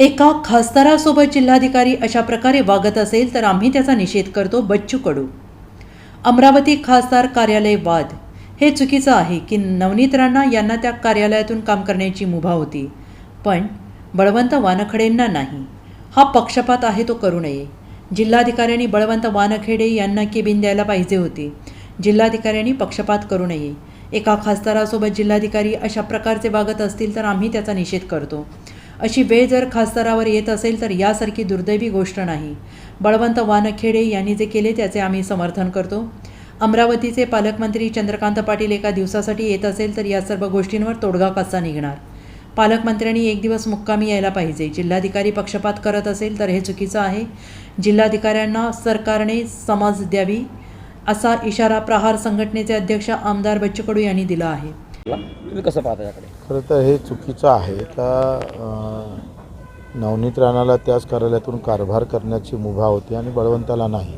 एका खासदारासोबत जिल्हाधिकारी अशा प्रकारे वागत असेल तर आम्ही त्याचा निषेध करतो बच्चू कडू. अमरावती खासदार कार्यालय वाद. हे चुकीचं आहे की नवनीत राणा यांना त्या कार्यालयातून काम करण्याची मुभा होती. पण बळवंत वानखडेंना नाही. हा पक्षपात आहे तो करू नये. जिल्हाधिकाऱ्यांनी बळवंत वानखेडे यांना केबिन द्यायला पाहिजे होती. जिल्हाधिकाऱ्यांनी पक्षपात करू नये. एका खासदारासोबत जिल्हाधिकारी अशा प्रकारचे वागत असतील तर आम्ही त्याचा निषेध करतो. अशी वेळ जर खासदारावर येत असेल तर यासारखी दुर्दैवी गोष्ट नाही. बळवंत वानखेडे यांनी जे केले त्याचे आम्ही समर्थन करतो. अमरावतीचे पालकमंत्री चंद्रकांत पाटील एका दिवसासाठी येत असेल तर या सर्व गोष्टींवर तोडगा कसा निघणार? पालकमंत्र्यांनी एक दिवस मुक्कामी यायला पाहिजे. जिल्हाधिकारी पक्षपात करत असेल तर हे चुकीचं आहे. जिल्हाधिकाऱ्यांना सरकारने समज द्यावी असा इशारा प्रहार संघटनेचे अध्यक्ष आमदार बच्चू कडू यांनी दिला आहे. तुम्ही कसं पाहता याकडे? खरं तर हे चुकीचं आहे. का नवनीत राणाला त्याच कार्यालयातून कारभार करण्याची मुभा होती आणि बळवंताला नाही.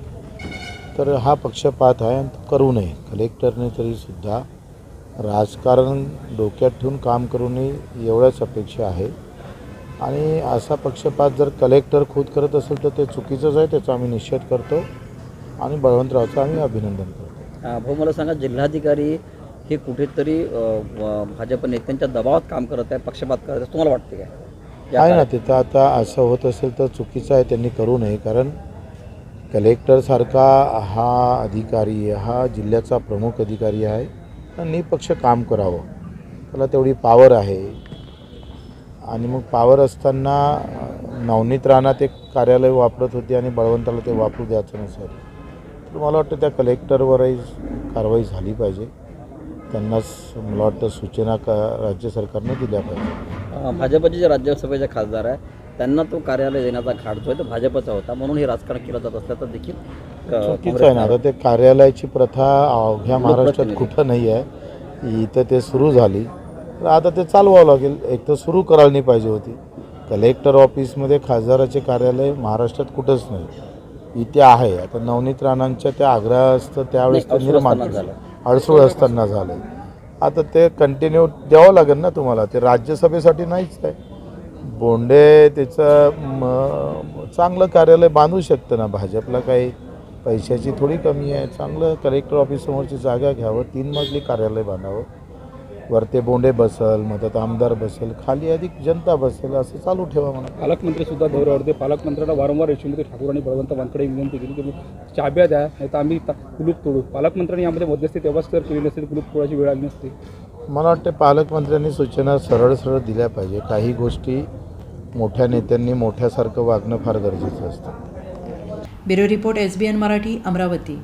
तर हा पक्षपात आहे आणि तो करू नये. कलेक्टरने तरीसुद्धा राजकारण डोक्यात ठेवून काम करू नये एवढ्याच अपेक्षा आहे. आणि असा पक्षपात जर कलेक्टर खुद करत असेल तर ते चुकीचंच आहे. त्याचा आम्ही निषेध करतो आणि बळवंतरावचं आम्ही अभिनंदन करतो. भाऊ मला सांगा जिल्हाधिकारी हे कुठेतरी भाजप नेत्यांच्या दबावात काम करत आहे पक्षपात करत आहे तुम्हाला वाटते काय? आहे ना? तिथं आता असं होत असेल तर चुकीचं आहे त्यांनी करू नये कारण कलेक्टरसारखा हा अधिकारी हा जिल्ह्याचा प्रमुख अधिकारी आहे तर निपक्ष काम करावं. त्याला तेवढी पावर आहे. आणि मग पावर असताना नवनीत राणा ते कार्यालय वापरत होते आणि बळवंताला ते वापरू द्यायचं नसेल तर मला वाटतं त्या कलेक्टरवरही कारवाई झाली पाहिजे. त्यांनाच मला वाटतं सूचना का राज्य सरकारने दिल्या पाहिजे. भाजपचे जे राज्यसभेचे खासदार आहे त्यांना तो कार्यालय देण्याचा घाट जो आहे तो भाजपचा होता. म्हणून हे राजकारण केलं जात असल्याचं देखील चुकीचं आहे ना आता ते कार्यालयाची प्रथा अवघ्या महाराष्ट्रात. कुठं नाही आहे. इथं ते सुरू झाली. तर आता ते चालवावं लागेल. एक तर सुरू करायला नाही पाहिजे होती. कलेक्टर ऑफिसमध्ये खासदाराचे कार्यालय महाराष्ट्रात कुठंच नाही. इथे आहे. आता नवनीत राणांच्या त्या आग्रहास्थ त्यावेळेस ते निर्माण झालं. अडसूळ असताना झालं. आता ते कंटिन्यू द्यावं लागेल ना तुम्हाला. ते राज्यसभेसाठी नाहीच आहे. बोंडे त्याचं चांगलं कार्यालय बांधू शकतं ना भाजपला काही. पैशाची थोडी कमी आहे. चांगलं कलेक्टर ऑफिस समोरची जागा घ्यावं. तीन मजली कार्यालय बांधावं. वरते बोंडे बसल मदत आमदार बसेल खाली अधिक जनता बसेल असं चालू ठेवा म्हणा पालकमंत्री सुद्धा दौऱ्यावर होते पालकमंत्र्यांना वारंवार यशवंत ठाकूर आणि बळवंत वानकडे विनंती केली की चाब्या द्या नाही तर आम्ही कुलूप तोडू. पालकमंत्र्यांनी यामध्ये मध्यस्थी तेव्हाच जर केली नसती तर कुलूप तोडायची वेळ आली नसती. मला वाटतं पालकमंत्र्यांनी सूचना सरळ सरळ दिल्या पाहिजे. काही गोष्टी मोठ्या नेत्यांनी मोठ्यासारखं वागणं फार गरजेचं असतं. Bureau report S B N Marathi Amravati.